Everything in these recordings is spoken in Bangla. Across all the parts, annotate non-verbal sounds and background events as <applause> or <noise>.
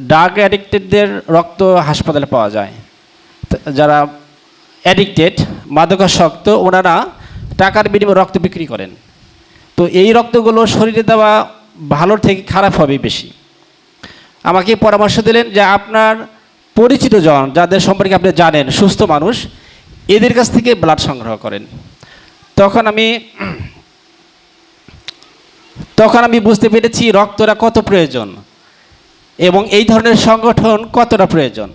ড্রাগ অ্যাডিক্টেডদের রক্ত হাসপাতালে পাওয়া যায়। যারা অ্যাডিক্টেড মাদকাসক্ত ওনারা টাকার বিনিময়ে রক্ত বিক্রি করেন। তো এই রক্তগুলো শরীরে দেওয়া ভালোর থেকে খারাপ হবে বেশি। আমাকে পরামর্শ দিলেন যে আপনার পরিচিত জন, যাদের সম্পর্কে আপনি জানেন, সুস্থ মানুষ, এদের কাছ থেকে ব্লাড সংগ্রহ করেন। তখন আমি <clears throat> তখন আমি বুঝতে পেরেছি রক্তটা কত প্রয়োজন। এবং এই ধরনের সংগঠন কতটা প্রয়োজন?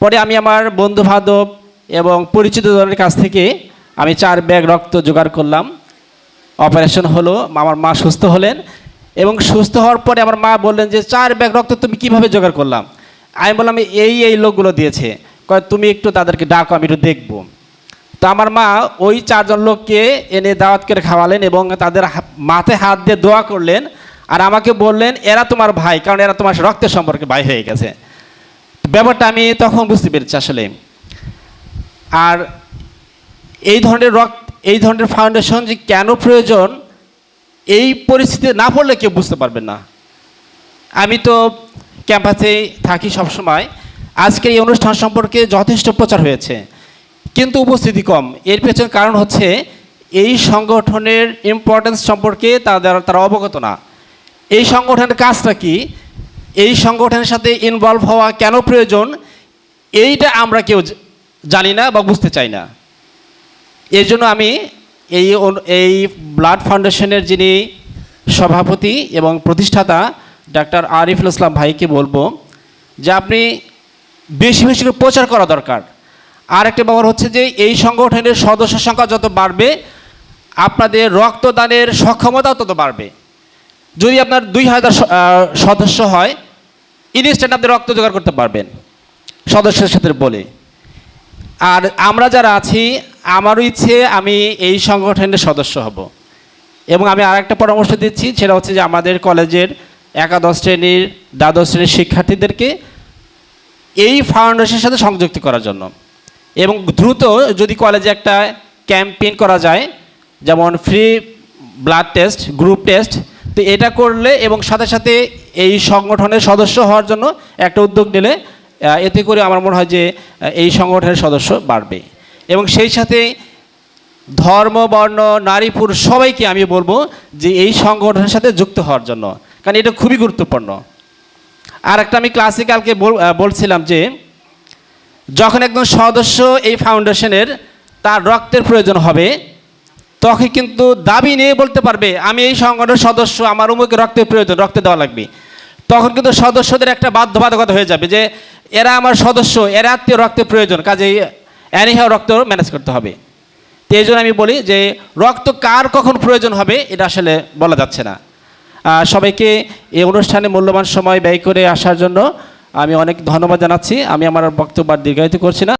পরে আমি আমার বন্ধু বান্ধব এবং পরিচিত জনের কাছ থেকে আমি চার ব্যাগ রক্ত জোগাড় করলাম। অপারেশন হলো, আমার মা সুস্থ হলেন এবং সুস্থ হওয়ার পরে আমার মা বললেন যে, চার ব্যাগ রক্ত তুমি কীভাবে জোগাড় করলাম? আমি বললাম এই এই লোকগুলো দিয়েছে। কয়, তুমি একটু তাদেরকে ডাকো, আমি একটু দেখব। তো আমার মা ওই চারজন লোককে এনে দাওয়াত করে খাওয়ালেন এবং তাদের মাথায় হাত দিয়ে দোয়া করলেন আর আমাকে বললেন, এরা তোমার ভাই, কারণ এরা তোমার রক্তের সম্পর্কে ভাই হয়ে গেছে। ব্যাপারটা আমি তখন বুঝতে পেরেছি আসলে। আর এই ধরনের রক্ত, এই ধরনের ফাউন্ডেশন যে কেন প্রয়োজন, এই পরিস্থিতি না পড়লে কেউ বুঝতে পারবেন না। আমি তো ক্যাম্পাসে থাকি সবসময়। আজকের এই অনুষ্ঠান সম্পর্কে যথেষ্ট প্রচার হয়েছে, কিন্তু উপস্থিতি কম। এর পেছনে কারণ হচ্ছে, এই সংগঠনের ইম্পর্টেন্স সম্পর্কে তাদের তারা অবগত না। এই সংগঠনের কাজটা কি? এই সংগঠনের সাথে ইনভলভ হওয়া কেন প্রয়োজন? এইটা আমরা কেউ জানি না বা বুঝতে চাই না। এর জন্য আমি এই এই ব্লাড ফাউন্ডেশনের যিনি সভাপতি এবং প্রতিষ্ঠাতা ডাক্তার আরিফুল ইসলাম ভাইকে বলব যে আপনি বেশি বেশি করে প্রচার করা দরকার। আর একটা ব্যাপার হচ্ছে যে এই সংগঠনের সদস্য সংখ্যা যত বাড়বে, আপনাদের রক্তদানের সক্ষমতাও তত বাড়বে। যদি আপনার দুই হাজার সদস্য হয় ইনস্ট্যান্ট আপনি রক্ত জোগাড় করতে পারবেন। সদস্যের সাথে বলে। আর আমরা যারা আছি আমারও ইচ্ছে আমি এই সংগঠনের সদস্য হব। এবং আমি আরেকটা পরামর্শ দিচ্ছি, সেটা হচ্ছে যে আমাদের কলেজের একাদশ শ্রেণির, দ্বাদশ শ্রেণির শিক্ষার্থীদেরকে এই ফাউন্ডেশনের সাথে সংযুক্ত করার জন্য। এবং দ্রুত যদি কলেজে একটা ক্যাম্পেইন করা যায়, যেমন free blood test group test তো এটা করলে এবং সাথে সাথে এই সংগঠনের সদস্য হওয়ার জন্য একটা উদ্যোগ নিলে এতে করে আমার মনে হয় যে এই সংগঠনের সদস্য বাড়বে। এবং সেই সাথে ধর্ম, বর্ণ, নারী, পুরুষ সবাইকে আমি বলব যে, এই সংগঠনের সাথে যুক্ত হওয়ার জন্য। কারণ এটা খুবই গুরুত্বপূর্ণ। আর একটা আমি ক্লাসিক্যালকে বলছিলাম যে, যখন একজন সদস্য এই ফাউন্ডেশনের তার রক্তের প্রয়োজন হবে তখন কিন্তু দাবি নিয়ে বলতে পারবে, আমি এই সংগঠনের সদস্য, আমার উমুকে রক্তের প্রয়োজন, রক্ত দেওয়া লাগবে। তখন কিন্তু সদস্যদের একটা বাধ্যবাধকতা হয়ে যাবে যে, এরা আমার সদস্য, এরা আত্মীয় রক্তের প্রয়োজন, কাজেই অ্যানিহাও রক্ত ম্যানেজ করতে হবে। তো এই জন্য আমি বলি যে, রক্ত কার কখন প্রয়োজন হবে, এটা আসলে বলা যাচ্ছে না। সবাইকে এই অনুষ্ঠানে মূল্যবান সময় ব্যয় করে আসার জন্য আমি অনেক ধন্যবাদ জানাচ্ছি। আমি আমার বক্তব্য দীর্ঘায়িত করছি না।